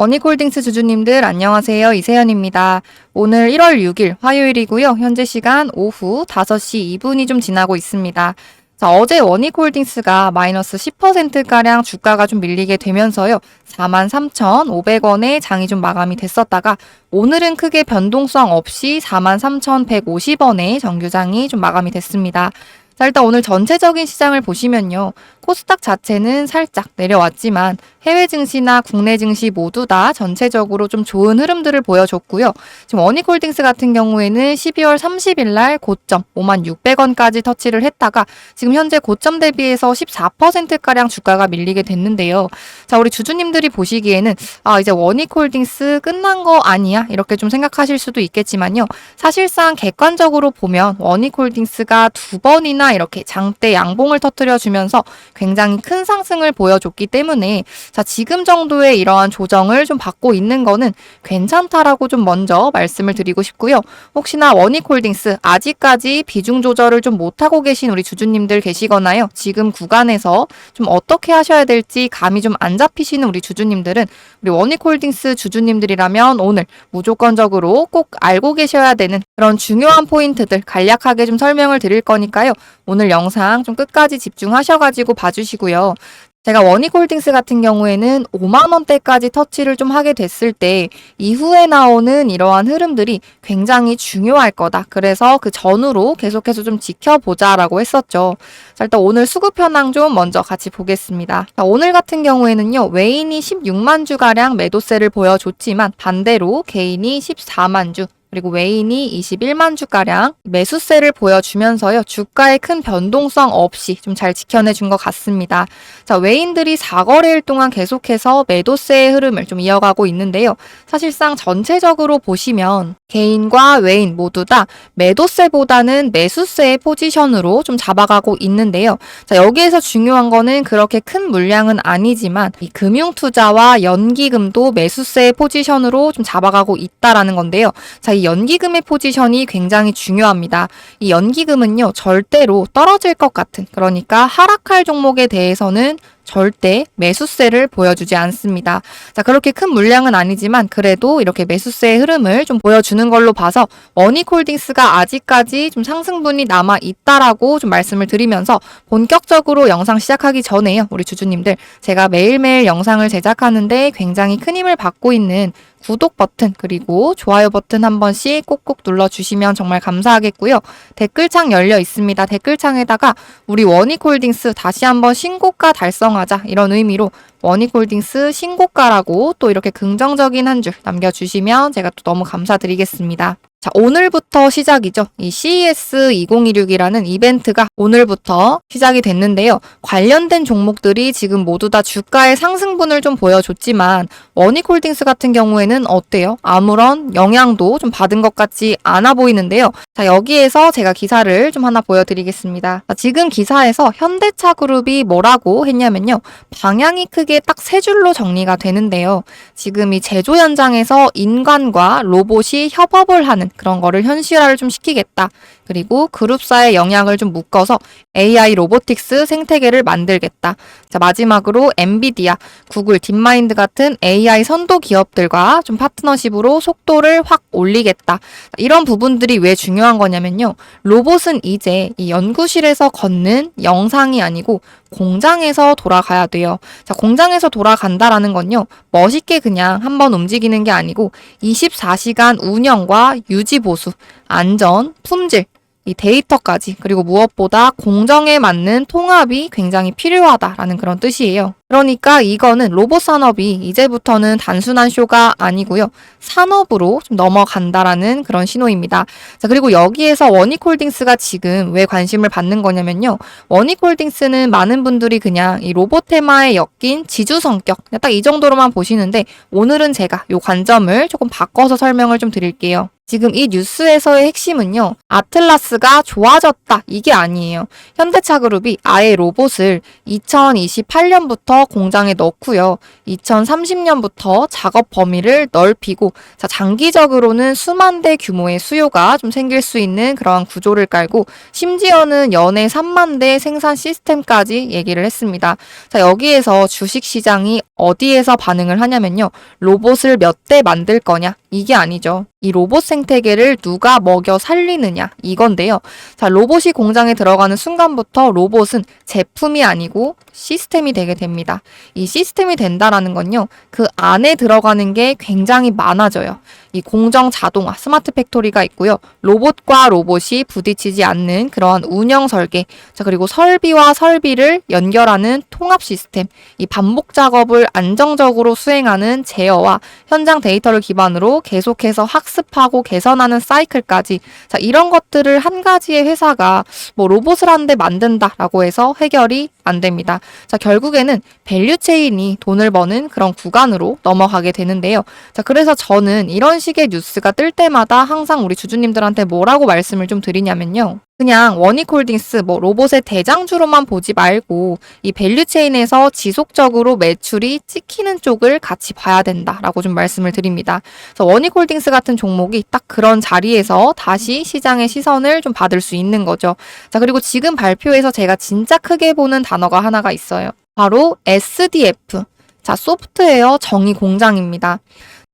원익홀딩스 주주님들 안녕하세요. 이세연입니다. 오늘 1월 6일 화요일이고요. 현재 시간 오후 5시 2분이 좀 지나고 있습니다. 자, 어제 원익홀딩스가 마이너스 10%가량 주가가 좀 밀리게 되면서요. 43,500원에 장이 좀 마감이 됐었다가 오늘은 크게 변동성 없이 43,150원에 정규장이 좀 마감이 됐습니다. 자, 일단 오늘 전체적인 시장을 보시면요. 코스닥 자체는 살짝 내려왔지만 해외 증시나 국내 증시 모두 다 전체적으로 좀 좋은 흐름들을 보여줬고요. 지금 원익홀딩스 같은 경우에는 12월 30일 날 고점 5만 600원까지 터치를 했다가 지금 현재 고점 대비해서 14%가량 주가가 밀리게 됐는데요. 자, 우리 주주님들이 보시기에는 아, 이제 원익홀딩스 끝난 거 아니야? 이렇게 좀 생각하실 수도 있겠지만요. 사실상 객관적으로 보면 원익홀딩스가 두 번이나 이렇게 장대 양봉을 터뜨려 주면서 굉장히 큰 상승을 보여줬기 때문에 자, 지금 정도의 이러한 조정을 좀 받고 있는 거는 괜찮다라고 좀 먼저 말씀을 드리고 싶고요. 혹시나 원익홀딩스 아직까지 비중 조절을 좀 못하고 계신 우리 주주님들 계시거나요. 지금 구간에서 좀 어떻게 하셔야 될지 감이 좀 안 잡히시는 우리 주주님들은 우리 원익홀딩스 주주님들이라면 오늘 무조건적으로 꼭 알고 계셔야 되는 그런 중요한 포인트들 간략하게 좀 설명을 드릴 거니까요. 오늘 영상 좀 끝까지 집중하셔가지고 봐주시고요. 제가 원익홀딩스 같은 경우에는 5만 원대까지 터치를 좀 하게 됐을 때 이후에 나오는 이러한 흐름들이 굉장히 중요할 거다. 그래서 그 전후로 계속해서 좀 지켜보자 라고 했었죠. 자, 일단 오늘 수급 현황 좀 먼저 같이 보겠습니다. 자, 오늘 같은 경우에는요, 외인이 16만 주가량 매도세를 보여줬지만 반대로 개인이 14만 주, 그리고 외인이 21만 주가량 매수세를 보여주면서요. 주가의 큰 변동성 없이 좀 잘 지켜내 준 것 같습니다. 자, 외인들이 4거래일 동안 계속해서 매도세의 흐름을 좀 이어가고 있는데요. 사실상 전체적으로 보시면 개인과 외인 모두 다 매도세보다는 매수세의 포지션으로 좀 잡아가고 있는데요. 자, 여기에서 중요한 거는 그렇게 큰 물량은 아니지만 이 금융 투자와 연기금도 매수세의 포지션으로 좀 잡아가고 있다라는 건데요. 자, 이 연기금의 포지션이 굉장히 중요합니다. 이 연기금은요, 절대로 떨어질 것 같은, 그러니까 하락할 종목에 대해서는 절대 매수세를 보여주지 않습니다. 자, 그렇게 큰 물량은 아니지만 그래도 이렇게 매수세의 흐름을 좀 보여주는 걸로 봐서 원익홀딩스가 아직까지 좀 상승분이 남아 있다라고 좀 말씀을 드리면서 본격적으로 영상 시작하기 전에요. 우리 주주님들 제가 매일매일 영상을 제작하는데 굉장히 큰 힘을 받고 있는 구독 버튼 그리고 좋아요 버튼 한 번씩 꼭꼭 눌러주시면 정말 감사하겠고요. 댓글창 열려 있습니다. 댓글창에다가 우리 원익홀딩스 다시 한번 신고가 달성하자 이런 의미로 원익홀딩스 신고가라고 또 이렇게 긍정적인 한 줄 남겨주시면 제가 또 너무 감사드리겠습니다. 자, 오늘부터 시작이죠. 이 CES 2026이라는 이벤트가 오늘부터 시작이 됐는데요. 관련된 종목들이 지금 모두 다 주가의 상승분을 좀 보여줬지만 원익홀딩스 같은 경우에는 어때요? 아무런 영향도 좀 받은 것 같지 않아 보이는데요. 자, 여기에서 제가 기사를 좀 하나 보여드리겠습니다. 자, 지금 기사에서 현대차 그룹이 뭐라고 했냐면요. 방향이 크게 딱 세 줄로 정리가 되는데요. 지금 이 제조 현장에서 인간과 로봇이 협업을 하는 그런 거를 현실화를 좀 시키겠다. 그리고 그룹사의 영향을 좀 묶어서 AI 로보틱스 생태계를 만들겠다. 자, 마지막으로 엔비디아, 구글, 딥마인드 같은 AI 선도 기업들과 좀 파트너십으로 속도를 확 올리겠다. 이런 부분들이 왜 중요한 거냐면요. 로봇은 이제 이 연구실에서 걷는 영상이 아니고 공장에서 돌아가야 돼요. 자, 공장에서 돌아간다라는 건요. 멋있게 그냥 한번 움직이는 게 아니고 24시간 운영과 유지 보수, 안전, 품질 이 데이터까지 그리고 무엇보다 공정에 맞는 통합이 굉장히 필요하다라는 그런 뜻이에요. 그러니까 이거는 로봇 산업이 이제부터는 단순한 쇼가 아니고요. 산업으로 좀 넘어간다라는 그런 신호입니다. 자, 그리고 여기에서 원익홀딩스가 지금 왜 관심을 받는 거냐면요. 원익홀딩스는 많은 분들이 그냥 이 로봇 테마에 엮인 지주 성격, 딱 이 정도로만 보시는데 오늘은 제가 이 관점을 조금 바꿔서 설명을 좀 드릴게요. 지금 이 뉴스에서의 핵심은요, 아틀라스가 좋아졌다. 이게 아니에요. 현대차 그룹이 아예 로봇을 2028년부터 공장에 넣고요. 2030년부터 작업 범위를 넓히고 자, 장기적으로는 수만 대 규모의 수요가 좀 생길 수 있는 그러한 구조를 깔고 심지어는 연에 3만 대 생산 시스템까지 얘기를 했습니다. 자, 여기에서 주식 시장이 어디에서 반응을 하냐면요. 로봇을 몇 대 만들 거냐? 이게 아니죠. 이 로봇 생태계를 누가 먹여 살리느냐? 이건데요. 자, 로봇이 공장에 들어가는 순간부터 로봇은 제품이 아니고 시스템이 되게 됩니다. 이 시스템이 된다라는 건요. 그 안에 들어가는 게 굉장히 많아져요. 이 공정 자동화 스마트 팩토리가 있고요. 로봇과 로봇이 부딪히지 않는 그러한 운영 설계. 자, 그리고 설비와 설비를 연결하는 통합 시스템. 이 반복 작업을 안정적으로 수행하는 제어와 현장 데이터를 기반으로 계속해서 학습하고 개선하는 사이클까지. 자, 이런 것들을 한 가지의 회사가 뭐 로봇을 한대 만든다라고 해서 해결이 안 됩니다. 자, 결국에는 밸류 체인이 돈을 버는 그런 구간으로 넘어가게 되는데요. 자, 그래서 저는 이런 식의 뉴스가 뜰 때마다 항상 우리 주주님들한테 뭐라고 말씀을 좀 드리냐면요. 그냥 원익홀딩스 뭐 로봇의 대장주로만 보지 말고 이 밸류 체인에서 지속적으로 매출이 찍히는 쪽을 같이 봐야 된다라고 좀 말씀을 드립니다. 그래서 원익홀딩스 같은 종목이 딱 그런 자리에서 다시 시장의 시선을 좀 받을 수 있는 거죠. 자, 그리고 지금 발표에서 제가 진짜 크게 보는 단어 가 하나가 있어요. 바로 SDF. 자, 소프트웨어 정의 공장입니다.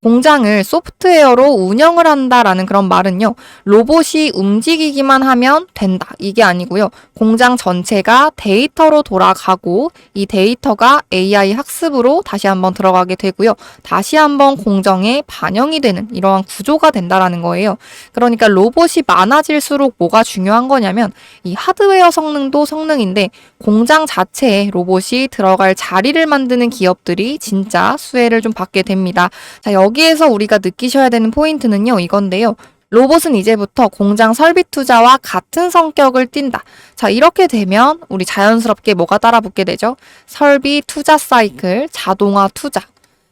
공장을 소프트웨어로 운영을 한다라는 그런 말은요, 로봇이 움직이기만 하면 된다. 이게 아니고요. 공장 전체가 데이터로 돌아가고 이 데이터가 AI 학습으로 다시 한번 들어가게 되고요. 다시 한번 공정에 반영이 되는 이러한 구조가 된다라는 거예요. 그러니까 로봇이 많아질수록 뭐가 중요한 거냐면 이 하드웨어 성능도 성능인데 공장 자체에 로봇이 들어갈 자리를 만드는 기업들이 진짜 수혜를 좀 받게 됩니다. 자, 여기에서 우리가 느끼셔야 되는 포인트는요, 이건데요. 로봇은 이제부터 공장 설비 투자와 같은 성격을 띈다. 자, 이렇게 되면 우리 자연스럽게 뭐가 따라붙게 되죠? 설비 투자 사이클, 자동화 투자.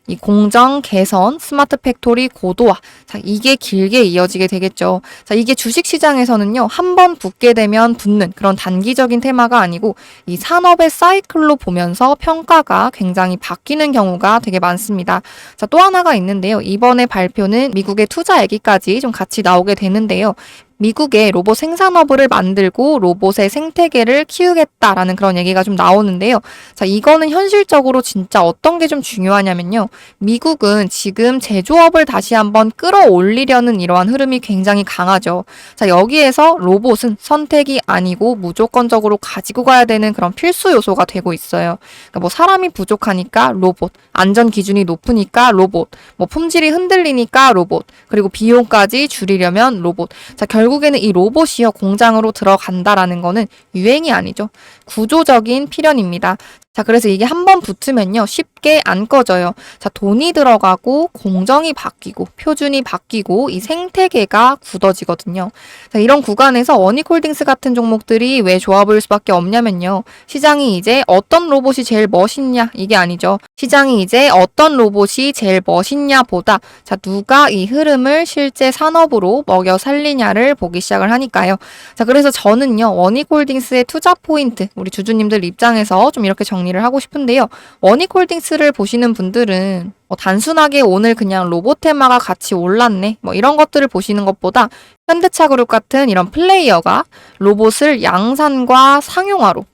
이 공정 개선, 스마트 팩토리 고도화. 자, 이게 길게 이어지게 되겠죠. 자, 이게 주식 시장에서는요, 한 번 붙게 되면 붙는 그런 단기적인 테마가 아니고 이 산업의 사이클로 보면서 평가가 굉장히 바뀌는 경우가 되게 많습니다. 자, 또 하나가 있는데요. 이번에 발표는 미국의 투자 얘기까지 좀 같이 나오게 되는데요. 미국의 로봇 생산업을 만들고 로봇의 생태계를 키우겠다라는 그런 얘기가 좀 나오는데요. 자, 이거는 현실적으로 진짜 어떤 게 좀 중요하냐면요. 미국은 지금 제조업을 다시 한번 끌어올리려는 이러한 흐름이 굉장히 강하죠. 자, 여기에서 로봇은 선택이 아니고 무조건적으로 가지고 가야 되는 그런 필수 요소가 되고 있어요. 그러니까 뭐 사람이 부족하니까 로봇, 안전 기준이 높으니까 로봇, 뭐 품질이 흔들리니까 로봇, 그리고 비용까지 줄이려면 로봇. 자, 결 국에는 이 로봇이요 공장으로 들어간다라는 거는 유행이 아니죠. 구조적인 필연입니다. 자, 그래서 이게 한 번 붙으면요, 쉽게 안 꺼져요. 자, 돈이 들어가고, 공정이 바뀌고, 표준이 바뀌고, 이 생태계가 굳어지거든요. 자, 이런 구간에서 원익홀딩스 같은 종목들이 왜 좋아 보일 수밖에 없냐면요. 시장이 이제 어떤 로봇이 제일 멋있냐, 이게 아니죠. 시장이 이제 어떤 로봇이 제일 멋있냐 보다, 자, 누가 이 흐름을 실제 산업으로 먹여 살리냐를 보기 시작을 하니까요. 자, 그래서 저는요, 원익홀딩스의 투자 포인트, 우리 주주님들 입장에서 좀 이렇게 정 리를 하고 싶은데요. 원익홀딩스를 보시는 분들은 뭐 단순하게 오늘 그냥 로봇 테마가 같이 올랐네. 뭐 이런 것들을 보시는 것보다 현대차 그룹 같은 이런 플레이어가 로봇을 양산과 상용화로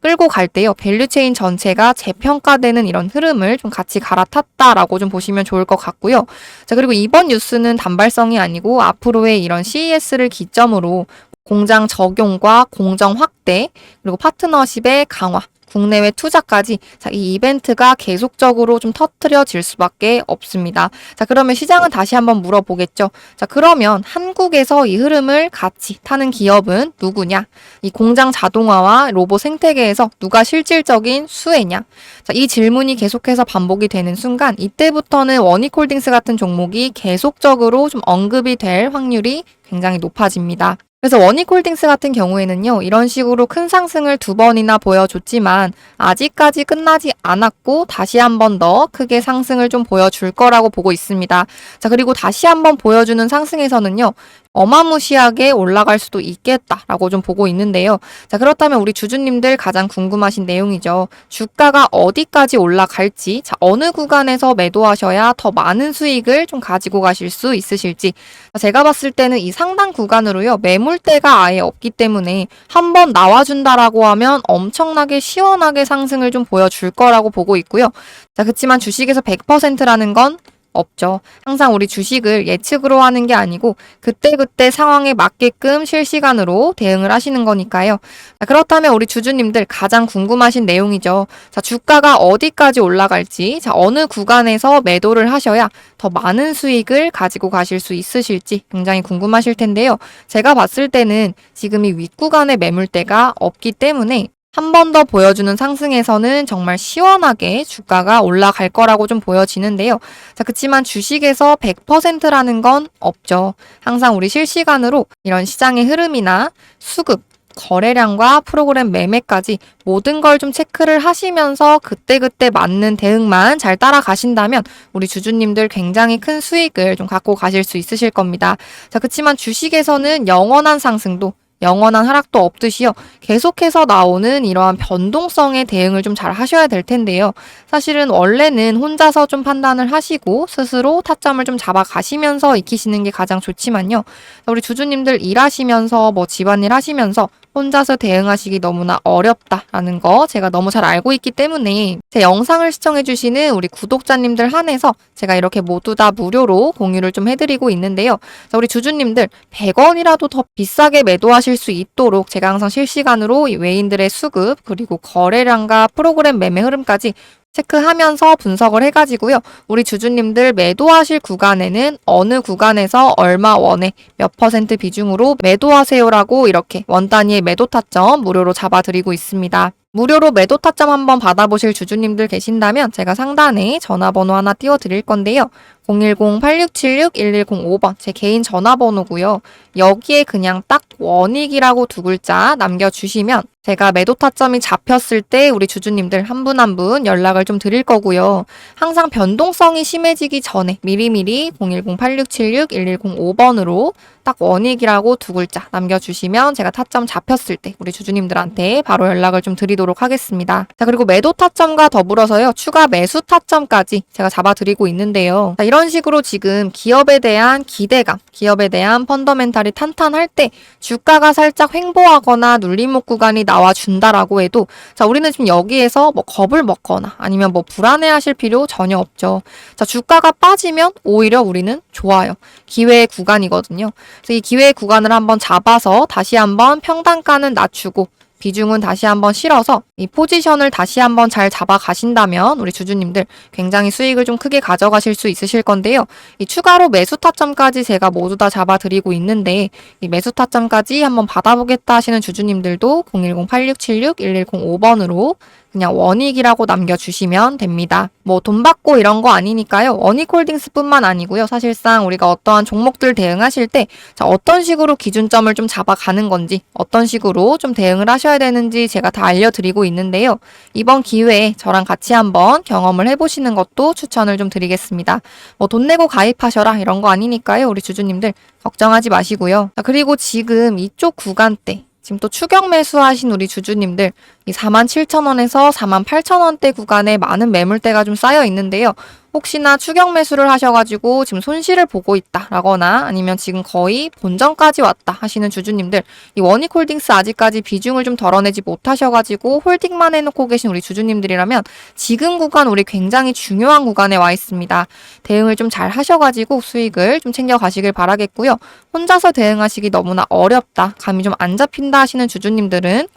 끌고 갈 때요. 밸류체인 전체가 재평가되는 이런 흐름을 좀 같이 갈아탔다라고 좀 보시면 좋을 것 같고요. 자, 그리고 이번 뉴스는 단발성이 아니고 앞으로의 이런 CES를 기점으로 공장 적용과 공정 확대, 그리고 파트너십의 강화, 국내외 투자까지 자, 이 이벤트가 계속적으로 좀 터트려질 수밖에 없습니다. 자, 그러면 시장은 다시 한번 물어보겠죠. 자, 그러면 한국에서 이 흐름을 같이 타는 기업은 누구냐? 이 공장 자동화와 로봇 생태계에서 누가 실질적인 수혜냐? 자, 이 질문이 계속해서 반복이 되는 순간 이때부터는 원익홀딩스 같은 종목이 계속적으로 좀 언급이 될 확률이 굉장히 높아집니다. 그래서 원익홀딩스 같은 경우에는요, 이런 식으로 큰 상승을 두 번이나 보여줬지만, 아직까지 끝나지 않았고, 다시 한 번 더 크게 상승을 좀 보여줄 거라고 보고 있습니다. 자, 그리고 다시 한 번 보여주는 상승에서는요, 어마무시하게 올라갈 수도 있겠다라고 좀 보고 있는데요. 자, 그렇다면 우리 주주님들 가장 궁금하신 내용이죠. 주가가 어디까지 올라갈지, 자, 어느 구간에서 매도하셔야 더 많은 수익을 좀 가지고 가실 수 있으실지. 자, 제가 봤을 때는 이 상단 구간으로요, 매물대가 아예 없기 때문에 한번 나와준다라고 하면 엄청나게 시원하게 상승을 좀 보여줄 거라고 보고 있고요. 자, 그렇지만 주식에서 100%라는 건 없죠. 항상 우리 주식을 예측으로 하는 게 아니고 그때그때 상황에 맞게끔 실시간으로 대응을 하시는 거니까요. 자, 그렇다면 우리 주주님들 가장 궁금하신 내용이죠. 자, 주가가 어디까지 올라갈지, 자, 어느 구간에서 매도를 하셔야 더 많은 수익을 가지고 가실 수 있으실지 굉장히 궁금하실 텐데요. 제가 봤을 때는 지금 이 윗구간의 매물대가 없기 때문에 한 번 더 보여주는 상승에서는 정말 시원하게 주가가 올라갈 거라고 좀 보여지는데요. 자, 그치만 주식에서 100%라는 건 없죠. 항상 우리 실시간으로 이런 시장의 흐름이나 수급, 거래량과 프로그램 매매까지 모든 걸 좀 체크를 하시면서 그때그때 맞는 대응만 잘 따라가신다면 우리 주주님들 굉장히 큰 수익을 좀 갖고 가실 수 있으실 겁니다. 자, 그치만 주식에서는 영원한 상승도 영원한 하락도 없듯이요. 계속해서 나오는 이러한 변동성에 대응을 좀 잘 하셔야 될 텐데요. 사실은 원래는 혼자서 좀 판단을 하시고 스스로 타점을 좀 잡아 가시면서 익히시는 게 가장 좋지만요. 우리 주주님들 일하시면서 뭐 집안일 하시면서 혼자서 대응하시기 너무나 어렵다라는 거 제가 너무 잘 알고 있기 때문에 제 영상을 시청해주시는 우리 구독자님들 한해서 제가 이렇게 모두 다 무료로 공유를 좀 해드리고 있는데요. 자, 우리 주주님들 100원이라도 더 비싸게 매도하실 수 있도록 제가 항상 실시간으로 이 외인들의 수급 그리고 거래량과 프로그램 매매 흐름까지 체크하면서 분석을 해가지고요. 우리 주주님들 매도하실 구간에는 어느 구간에서 얼마 원에 몇 퍼센트 비중으로 매도하세요라고 이렇게 원 단위의 매도 타점 무료로 잡아드리고 있습니다. 무료로 매도 타점 한번 받아보실 주주님들 계신다면 제가 상단에 전화번호 하나 띄워드릴 건데요. 010-8676-1105번 제 개인 전화번호고요. 여기에 그냥 딱 원익이라고 두 글자 남겨주시면 제가 매도 타점이 잡혔을 때 우리 주주님들 한 분 한 분 연락을 좀 드릴 거고요. 항상 변동성이 심해지기 전에 미리미리 010-8676-1105번으로 딱 원익이라고 두 글자 남겨주시면 제가 타점 잡혔을 때 우리 주주님들한테 바로 연락을 좀 드리도록 하겠습니다. 자, 그리고 매도 타점과 더불어서요, 추가 매수 타점까지 제가 잡아드리고 있는데요. 자, 이런 식으로 지금 기업에 대한 기대감, 기업에 대한 펀더멘탈이 탄탄할 때 주가가 살짝 횡보하거나 눌림목 구간이 나와준다라고 해도 자, 우리는 지금 여기에서 뭐 겁을 먹거나 아니면 뭐 불안해하실 필요 전혀 없죠. 자, 주가가 빠지면 오히려 우리는 좋아요. 기회의 구간이거든요. 그래서 이 기회의 구간을 한번 잡아서 다시 한번 평단가는 낮추고 비중은 다시 한번 실어서 이 포지션을 다시 한번 잘 잡아 가신다면 우리 주주님들 굉장히 수익을 좀 크게 가져가실 수 있으실 건데요. 이 추가로 매수 타점까지 제가 모두 다 잡아 드리고 있는데 이 매수 타점까지 한번 받아보겠다 하시는 주주님들도 010-8676-1105번으로 그냥 원익이라고 남겨주시면 됩니다. 뭐 돈 받고 이런 거 아니니까요. 원익홀딩스뿐만 아니고요. 사실상 우리가 어떠한 종목들 대응하실 때 자, 어떤 식으로 기준점을 좀 잡아가는 건지 어떤 식으로 좀 대응을 하셔야 되는지 제가 다 알려드리고 있는데요. 이번 기회에 저랑 같이 한번 경험을 해보시는 것도 추천을 좀 드리겠습니다. 뭐 돈 내고 가입하셔라 이런 거 아니니까요. 우리 주주님들 걱정하지 마시고요. 자, 그리고 지금 이쪽 구간대 지금 또 추격 매수하신 우리 주주님들 이 47,000원에서 48,000원대 구간에 많은 매물대가 좀 쌓여 있는데요. 혹시나 추격 매수를 하셔가지고 지금 손실을 보고 있다라거나 아니면 지금 거의 본전까지 왔다 하시는 주주님들 이 원익홀딩스 아직까지 비중을 좀 덜어내지 못하셔가지고 홀딩만 해놓고 계신 우리 주주님들이라면 지금 구간 우리 굉장히 중요한 구간에 와 있습니다. 대응을 좀 잘 하셔가지고 수익을 좀 챙겨 가시길 바라겠고요. 혼자서 대응하시기 너무나 어렵다, 감이 좀 안 잡힌다 하시는 주주님들은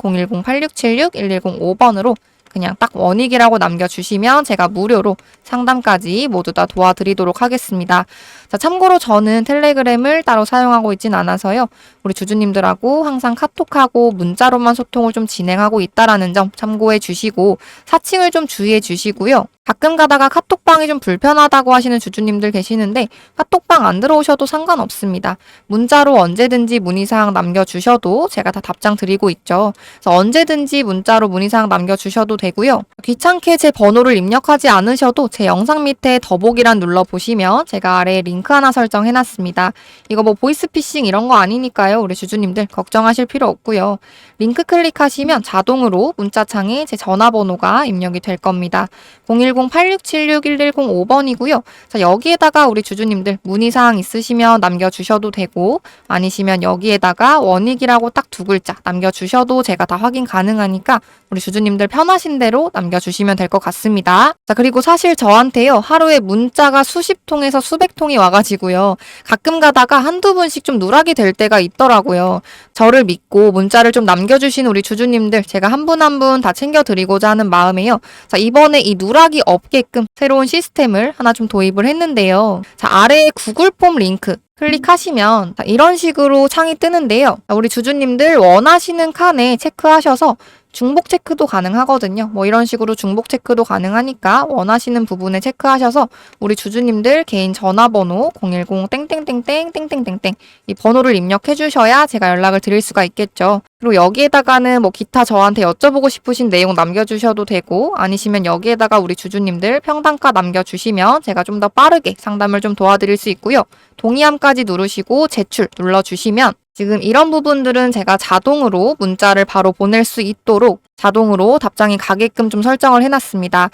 010-8676-1105번으로 그냥 딱 원익이라고 남겨주시면 제가 무료로 상담까지 모두 다 도와드리도록 하겠습니다. 자, 참고로 저는 텔레그램을 따로 사용하고 있진 않아서요. 우리 주주님들하고 항상 카톡하고 문자로만 소통을 좀 진행하고 있다라는 점 참고해 주시고 사칭을 좀 주의해 주시고요. 가끔 가다가 카톡방이 좀 불편하다고 하시는 주주님들 계시는데 카톡방 안 들어오셔도 상관없습니다. 문자로 언제든지 문의사항 남겨주셔도 제가 다 답장 드리고 있죠. 그래서 언제든지 문자로 문의사항 남겨주셔도 되고요. 귀찮게 제 번호를 입력하지 않으셔도 제 영상 밑에 더보기란 눌러보시면 제가 아래 링크 링크 하나 설정해놨습니다. 이거 뭐 보이스피싱 이런 거 아니니까요. 우리 주주님들 걱정하실 필요 없고요. 링크 클릭하시면 자동으로 문자창에 제 전화번호가 입력이 될 겁니다. 010-8676-1105번이고요. 자, 여기에다가 우리 주주님들 문의사항 있으시면 남겨주셔도 되고 아니시면 여기에다가 원익이라고 딱 두 글자 남겨주셔도 제가 다 확인 가능하니까 우리 주주님들 편하신 대로 남겨주시면 될 것 같습니다. 자, 그리고 사실 저한테요, 하루에 문자가 수십 통에서 수백 통이 와 가지고요, 가끔 가다가 한두 분씩 좀 누락이 될 때가 있더라고요. 저를 믿고 문자를 좀 남겨주신 우리 주주님들, 제가 한 분 한 분 다 챙겨드리고자 하는 마음에요. 자, 이번에 이 누락이 없게끔 새로운 시스템을 하나 좀 도입을 했는데요. 자, 아래에 구글 폼 링크, 클릭하시면 자, 이런 식으로 창이 뜨는데요. 자, 우리 주주님들 원하시는 칸에 체크하셔서 중복 체크도 가능하거든요. 뭐 이런 식으로 중복 체크도 가능하니까 원하시는 부분에 체크하셔서 우리 주주님들 개인 전화번호 010 땡땡땡땡 땡땡땡땡 이 번호를 입력해 주셔야 제가 연락을 드릴 수가 있겠죠. 그리고 여기에다가는 뭐 기타 저한테 여쭤보고 싶으신 내용 남겨주셔도 되고 아니시면 여기에다가 우리 주주님들 평단가 남겨주시면 제가 좀 더 빠르게 상담을 좀 도와드릴 수 있고요. 동의함까지 누르시고 제출 눌러주시면 지금 이런 부분들은 제가 자동으로 문자를 바로 보낼 수 있도록 자동으로 답장이 가게끔 좀 설정을 해놨습니다.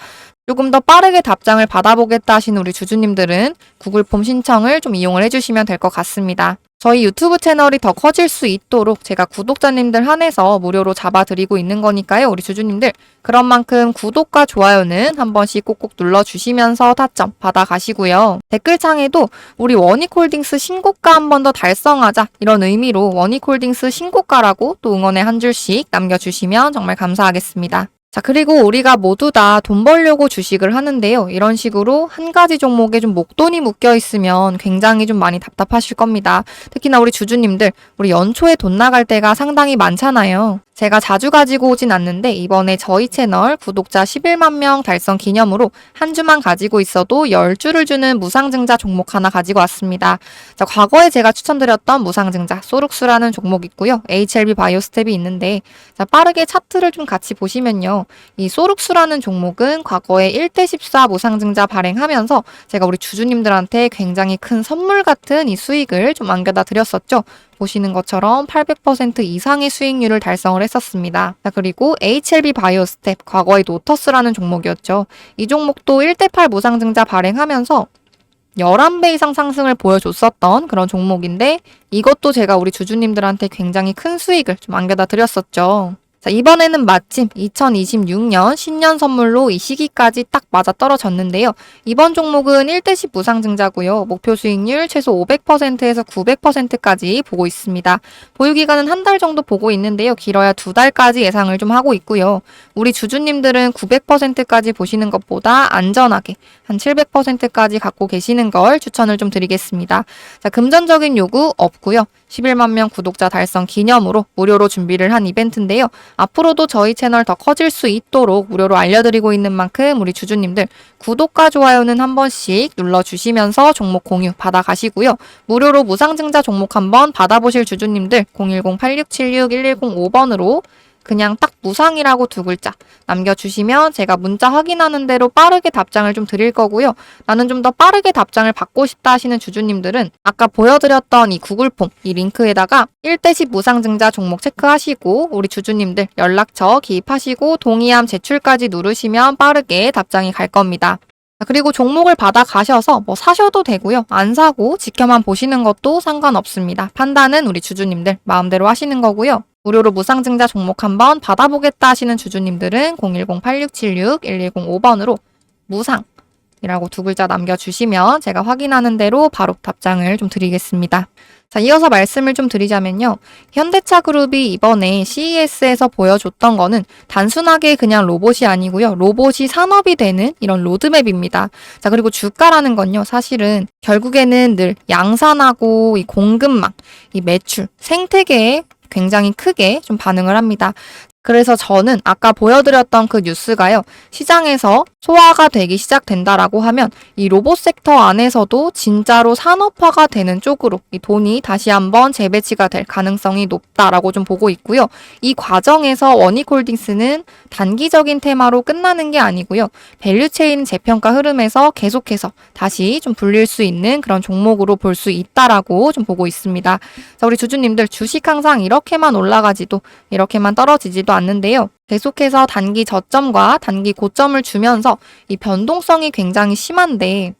조금 더 빠르게 답장을 받아보겠다 하신 우리 주주님들은 구글 폼 신청을 좀 이용을 해주시면 될 것 같습니다. 저희 유튜브 채널이 더 커질 수 있도록 제가 구독자님들 한해서 무료로 잡아드리고 있는 거니까요. 우리 주주님들 그런 만큼 구독과 좋아요는 한 번씩 꼭꼭 눌러주시면서 타점 받아가시고요. 댓글창에도 우리 원익홀딩스 신고가 한 번 더 달성하자 이런 의미로 원익홀딩스 신고가라고 또 응원의 한 줄씩 남겨주시면 정말 감사하겠습니다. 자, 그리고 우리가 모두 다 돈 벌려고 주식을 하는데요. 이런 식으로 한 가지 종목에 좀 목돈이 묶여 있으면 굉장히 좀 많이 답답하실 겁니다. 특히나 우리 주주님들, 우리 연초에 돈 나갈 때가 상당히 많잖아요. 제가 자주 가지고 오진 않는데 이번에 저희 채널 구독자 11만 명 달성 기념으로 한 주만 가지고 있어도 10주를 주는 무상증자 종목 하나 가지고 왔습니다. 자, 과거에 제가 추천드렸던 무상증자 소룩스라는 종목 있고요. HLB 바이오스텝이 있는데 자, 빠르게 차트를 좀 같이 보시면요. 이 소룩스라는 종목은 과거에 1대14 무상증자 발행하면서 제가 우리 주주님들한테 굉장히 큰 선물 같은 이 수익을 좀 안겨다 드렸었죠. 보시는 것처럼 800% 이상의 수익률을 달성을 했었습니다. 자, 그리고 HLB 바이오스텝, 과거의 노터스라는 종목이었죠. 이 종목도 1대8 무상증자 발행하면서 11배 이상 상승을 보여줬었던 그런 종목인데 이것도 제가 우리 주주님들한테 굉장히 큰 수익을 좀 안겨다 드렸었죠. 자, 이번에는 마침 2026년 신년 선물로 이 시기까지 딱 맞아 떨어졌는데요. 이번 종목은 1대10 무상증자고요. 목표 수익률 최소 500%에서 900%까지 보고 있습니다. 보유기간은 한 달 정도 보고 있는데요. 길어야 두 달까지 예상을 좀 하고 있고요. 우리 주주님들은 900%까지 보시는 것보다 안전하게 한 700%까지 갖고 계시는 걸 추천을 좀 드리겠습니다. 자, 금전적인 요구 없고요. 11만 명 구독자 달성 기념으로 무료로 준비를 한 이벤트인데요. 앞으로도 저희 채널 더 커질 수 있도록 무료로 알려드리고 있는 만큼 우리 주주님들 구독과 좋아요는 한 번씩 눌러주시면서 종목 공유 받아가시고요. 무료로 무상증자 종목 한번 받아보실 주주님들 010-8676-1105번으로 그냥 딱 무상이라고 두 글자 남겨주시면 제가 문자 확인하는 대로 빠르게 답장을 좀 드릴 거고요. 나는 좀 더 빠르게 답장을 받고 싶다 하시는 주주님들은 아까 보여드렸던 이 구글폼 이 링크에다가 1대10 무상증자 종목 체크하시고 우리 주주님들 연락처 기입하시고 동의함 제출까지 누르시면 빠르게 답장이 갈 겁니다. 그리고 종목을 받아 가셔서 뭐 사셔도 되고요. 안 사고 지켜만 보시는 것도 상관없습니다. 판단은 우리 주주님들 마음대로 하시는 거고요. 무료로 무상증자 종목 한번 받아보겠다 하시는 주주님들은 010-8676-1105번으로 무상 이라고 두 글자 남겨주시면 제가 확인하는 대로 바로 답장을 좀 드리겠습니다. 자, 이어서 말씀을 좀 드리자면요. 현대차 그룹이 이번에 CES에서 보여줬던 거는 단순하게 그냥 로봇이 아니고요. 로봇이 산업이 되는 이런 로드맵입니다. 자, 그리고 주가라는 건요. 사실은 결국에는 늘 양산하고 이 공급망, 이 매출, 생태계에 굉장히 크게 좀 반응을 합니다. 그래서 저는 아까 보여드렸던 그 뉴스가요. 시장에서 소화가 되기 시작된다라고 하면 이 로봇 섹터 안에서도 진짜로 산업화가 되는 쪽으로 이 돈이 다시 한번 재배치가 될 가능성이 높다라고 좀 보고 있고요. 이 과정에서 원익홀딩스는 단기적인 테마로 끝나는 게 아니고요. 밸류체인 재평가 흐름에서 계속해서 다시 좀 불릴 수 있는 그런 종목으로 볼 수 있다라고 좀 보고 있습니다. 자, 우리 주주님들 주식 항상 이렇게만 올라가지도 이렇게만 떨어지지도 않는데요. 계속해서 단기 저점과 단기 고점을 주면서 이 변동성이 굉장히 심한데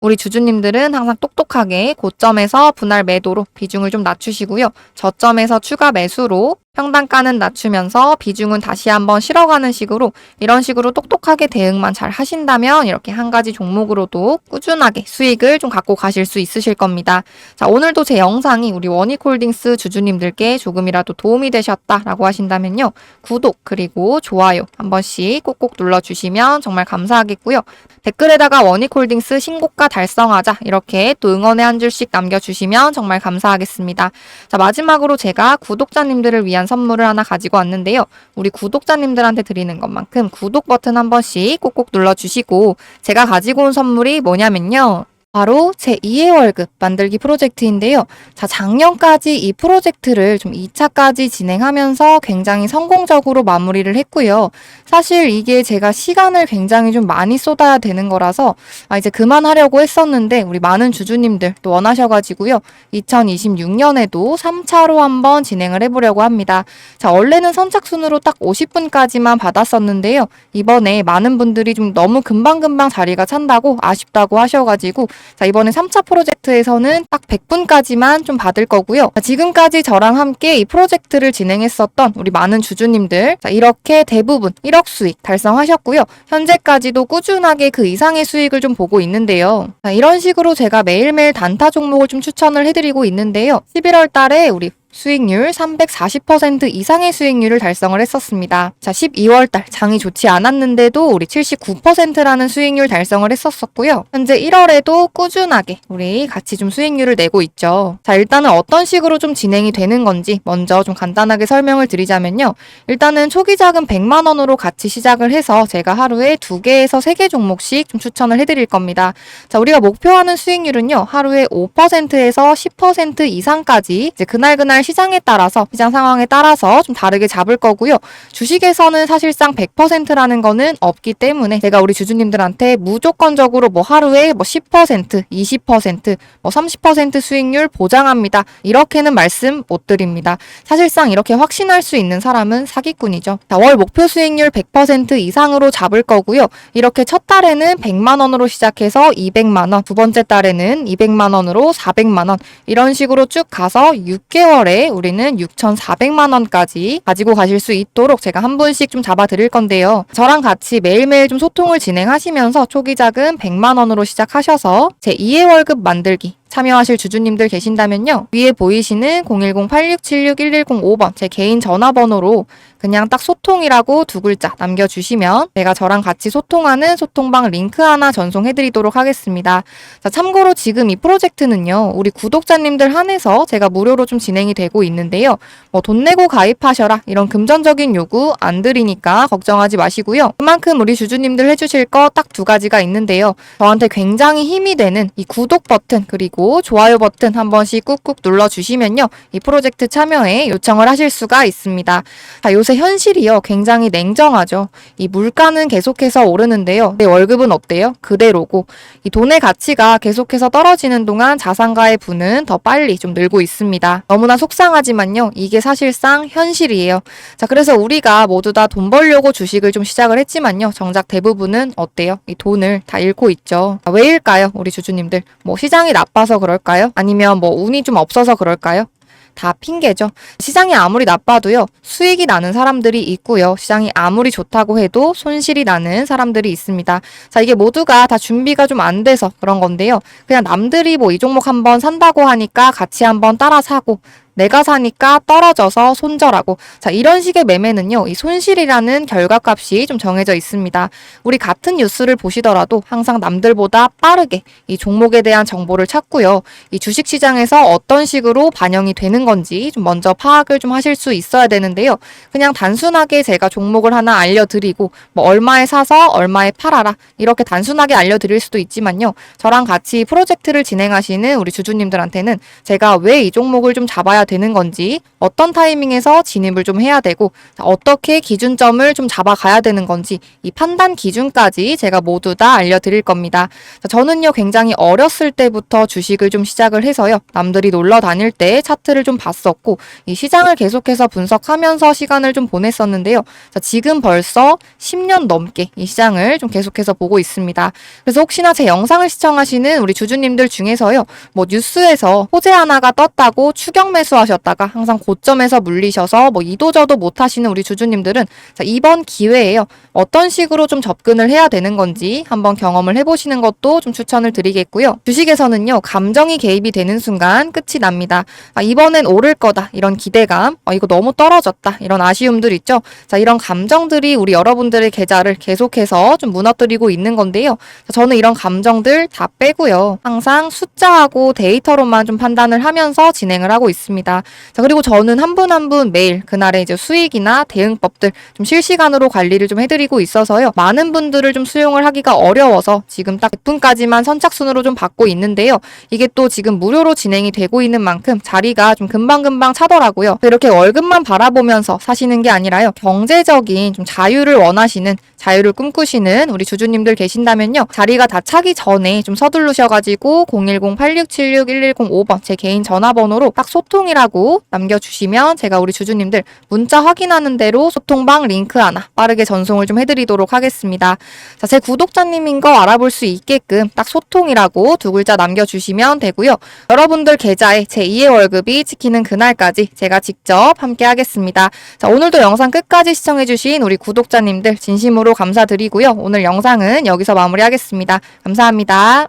우리 주주님들은 항상 똑똑하게 고점에서 분할 매도로 비중을 좀 낮추시고요. 저점에서 추가 매수로 평단가는 낮추면서 비중은 다시 한번 실어가는 식으로 이런 식으로 똑똑하게 대응만 잘 하신다면 이렇게 한 가지 종목으로도 꾸준하게 수익을 좀 갖고 가실 수 있으실 겁니다. 자, 오늘도 제 영상이 우리 원익홀딩스 주주님들께 조금이라도 도움이 되셨다라고 하신다면요. 구독 그리고 좋아요 한 번씩 꼭꼭 눌러주시면 정말 감사하겠고요. 댓글에다가 원익홀딩스 신고가 달성하자 이렇게 또 응원의 한 줄씩 남겨주시면 정말 감사하겠습니다. 자, 마지막으로 제가 구독자님들을 위한 선물을 하나 가지고 왔는데요. 우리 구독자님들한테 드리는 것만큼 구독 버튼 한 번씩 꼭꼭 눌러주시고 제가 가지고 온 선물이 뭐냐면요. 바로 제 2의 월급 만들기 프로젝트인데요. 자, 작년까지 이 프로젝트를 좀 2차까지 진행하면서 굉장히 성공적으로 마무리를 했고요. 사실 이게 제가 시간을 굉장히 좀 많이 쏟아야 되는 거라서 아, 이제 그만하려고 했었는데 우리 많은 주주님들 또 원하셔가지고요. 2026년에도 3차로 한번 진행을 해보려고 합니다. 자, 원래는 선착순으로 딱 50분까지만 받았었는데요. 이번에 많은 분들이 좀 너무 금방금방 자리가 찬다고 아쉽다고 하셔가지고 자, 이번에 3차 프로젝트에서는 딱 100분까지만 좀 받을 거고요. 자, 지금까지 저랑 함께 이 프로젝트를 진행했었던 우리 많은 주주님들 자, 이렇게 대부분 1억 수익 달성하셨고요. 현재까지도 꾸준하게 그 이상의 수익을 좀 보고 있는데요. 자, 이런 식으로 제가 매일매일 단타 종목을 좀 추천을 해드리고 있는데요. 11월 달에 우리 수익률 340% 이상의 수익률을 달성을 했었습니다. 자, 12월 달 장이 좋지 않았는데도 우리 79%라는 수익률 달성을 했었었고요. 현재 1월에도 꾸준하게 우리 같이 좀 수익률을 내고 있죠. 자, 일단은 어떤 식으로 좀 진행이 되는 건지 먼저 좀 간단하게 설명을 드리자면요. 일단은 초기 자금 100만 원으로 같이 시작을 해서 제가 하루에 2개에서 3개 종목씩 좀 추천을 해 드릴 겁니다. 자, 우리가 목표하는 수익률은요. 하루에 5%에서 10% 이상까지 이제 그날그날 시장에 따라서 시장 상황에 따라서 좀 다르게 잡을 거고요. 주식에서는 사실상 100%라는 거는 없기 때문에 제가 우리 주주님들한테 무조건적으로 뭐 하루에 뭐 10%, 20%, 뭐 30% 수익률 보장합니다. 이렇게는 말씀 못 드립니다. 사실상 이렇게 확신할 수 있는 사람은 사기꾼이죠. 자, 월 목표 수익률 100% 이상으로 잡을 거고요. 이렇게 첫 달에는 100만 원으로 시작해서 200만 원, 두 번째 달에는 200만 원으로 400만 원 이런 식으로 쭉 가서 6개월에 우리는 6,400만 원까지 가지고 가실 수 있도록 제가 한 분씩 좀 잡아 드릴 건데요. 저랑 같이 매일매일 좀 소통을 진행하시면서 초기 자금 100만 원으로 시작하셔서 제 2의 월급 만들기 참여하실 주주님들 계신다면요. 위에 보이시는 010-8676-1105번 제 개인 전화번호로 그냥 딱 소통이라고 두 글자 남겨주시면 제가 저랑 같이 소통하는 소통방 링크 하나 전송해드리도록 하겠습니다. 자, 참고로 지금 이 프로젝트는요, 우리 구독자님들 한해서 제가 무료로 좀 진행이 되고 있는데요. 뭐 돈 내고 가입하셔라 이런 금전적인 요구 안 드리니까 걱정하지 마시고요. 그만큼 우리 주주님들 해주실 거 딱 두 가지가 있는데요. 저한테 굉장히 힘이 되는 이 구독 버튼 그리고 좋아요 버튼 한 번씩 꾹꾹 눌러주시면요. 이 프로젝트 참여에 요청을 하실 수가 있습니다. 자, 요새 현실이요. 굉장히 냉정하죠. 이 물가는 계속해서 오르는데요. 내 월급은 어때요? 그대로고. 이 돈의 가치가 계속해서 떨어지는 동안 자산가의 부는 더 빨리 좀 늘고 있습니다. 너무나 속상하지만요. 이게 사실상 현실이에요. 자, 그래서 우리가 모두 다 돈 벌려고 주식을 좀 시작을 했지만요. 정작 대부분은 어때요? 이 돈을 다 잃고 있죠. 아, 왜일까요? 우리 주주님들. 뭐 시장이 나빠서 그럴까요? 아니면 뭐 운이 좀 없어서 그럴까요? 다 핑계죠. 시장이 아무리 나빠도요, 수익이 나는 사람들이 있고요. 시장이 아무리 좋다고 해도 손실이 나는 사람들이 있습니다. 자, 이게 모두가 다 준비가 좀 안 돼서 그런 건데요. 그냥 남들이 뭐 이 종목 한번 산다고 하니까 같이 한번 따라 사고, 내가 사니까 떨어져서 손절하고 자 이런 식의 매매는요 이 손실이라는 결과값이 좀 정해져 있습니다. 우리 같은 뉴스를 보시더라도 항상 남들보다 빠르게 이 종목에 대한 정보를 찾고요. 이 주식 시장에서 어떤 식으로 반영이 되는 건지 좀 먼저 파악을 좀 하실 수 있어야 되는데요. 그냥 단순하게 제가 종목을 하나 알려드리고 뭐 얼마에 사서 얼마에 팔아라 이렇게 단순하게 알려드릴 수도 있지만요. 저랑 같이 프로젝트를 진행하시는 우리 주주님들한테는 제가 왜 이 종목을 좀 잡아야 되는 건지 어떤 타이밍에서 진입을 좀 해야 되고 자, 어떻게 기준점을 좀 잡아가야 되는 건지 이 판단 기준까지 제가 모두 다 알려드릴 겁니다. 자, 저는요 굉장히 어렸을 때부터 주식을 좀 시작을 해서요 남들이 놀러 다닐 때 차트를 좀 봤었고 이 시장을 계속해서 분석하면서 시간을 좀 보냈었는데요. 자, 지금 벌써 10년 넘게 이 시장을 좀 계속해서 보고 있습니다. 그래서 혹시나 제 영상을 시청하시는 우리 주주님들 중에서요, 뭐 뉴스에서 호재 하나가 떴다고 추격 매수 하셨다가 항상 고점에서 물리셔서 뭐 이도저도 못 하시는 우리 주주님들은 자, 이번 기회에요. 어떤 식으로 좀 접근을 해야 되는 건지 한번 경험을 해보시는 것도 좀 추천을 드리겠고요. 주식에서는요, 감정이 개입이 되는 순간 끝이 납니다. 아, 이번엔 오를 거다. 이런 기대감, 아, 이거 너무 떨어졌다. 이런 아쉬움들 있죠. 자, 이런 감정들이 우리 여러분들의 계좌를 계속해서 좀 무너뜨리고 있는 건데요. 자, 저는 이런 감정들 다 빼고요. 항상 숫자하고 데이터로만 좀 판단을 하면서 진행을 하고 있습니다. 자, 그리고 저는 한 분 한 분 매일 그날의 이제 수익이나 대응법들 좀 실시간으로 관리를 좀 해드리고 있어서요. 많은 분들을 좀 수용을 하기가 어려워서 지금 딱 100분까지만 선착순으로 좀 받고 있는데요. 이게 또 지금 무료로 진행이 되고 있는 만큼 자리가 좀 금방금방 차더라고요. 이렇게 월급만 바라보면서 사시는 게 아니라요. 경제적인 좀 자유를 원하시는 자유를 꿈꾸시는 우리 주주님들 계신다면요. 자리가 다 차기 전에 좀 서두르셔가지고 010-8676-1105번 제 개인 전화번호로 딱 소통이라고 남겨주시면 제가 우리 주주님들 문자 확인하는 대로 소통방 링크 하나 빠르게 전송을 좀 해드리도록 하겠습니다. 자, 제 구독자님인 거 알아볼 수 있게끔 딱 소통이라고 두 글자 남겨주시면 되고요. 여러분들 계좌에 제 2의 월급이 찍히는 그날까지 제가 직접 함께 하겠습니다. 자, 오늘도 영상 끝까지 시청해주신 우리 구독자님들 진심으로 감사드리고요. 오늘 영상은 여기서 마무리하겠습니다. 감사합니다.